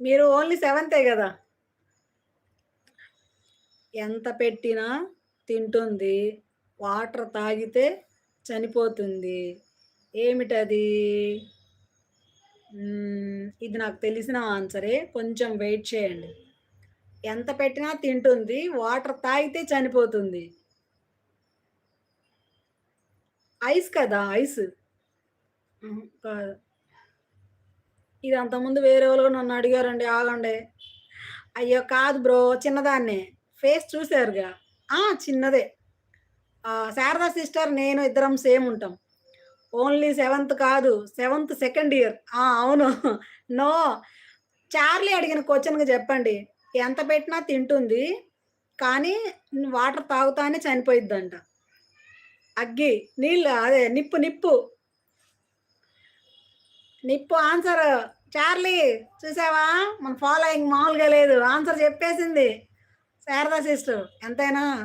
మీరు ఓన్లీ సెవెంతే గదా! ఎంత పెట్టినా తింటుంది. వాటర్ తాగితే చనిపోతుంది. ఏమిటది? ఇది నాకు తెలిసిన ఆన్సరే. కొంచెం వెయిట్ చేయండి. ఎంత పెట్టినా తింటుంది. వాటర్ తాగితే చనిపోతుంది. ఐస్ కదా! ఐస్. కాదు. ఇది అంతకుముందు వేరేవాళ్ళు నన్ను అడిగారండి ఆగండి. అయ్యో! కాదు బ్రో చిన్నదాన్నే. ఫేస్ చూసారుగా. ఆ! చిన్నదే. శారదా సిస్టర్ నేను ఇద్దరం సేమ్ ఉంటాం. ఓన్లీ సెవెంత్ కాదు. Seventh second year. ఆ! అవును. నో. చార్లీ అడిగిన క్వశ్చన్గా చెప్పండి ఎంత పెట్టినా తింటుంది. కానీ వాటర్ తాగుతానే చనిపోయిద్దంట. అగ్గి. నీళ్ళు అదే నిప్పు నిప్పు. నిప్పు ఆన్సర్. చార్లీ చూసావా? మన ఫాలోయింగ్ మామూలుగా లేదు. ఆన్సర్ చెప్పేసింది శారదా సిస్టర్. ఎంతైనా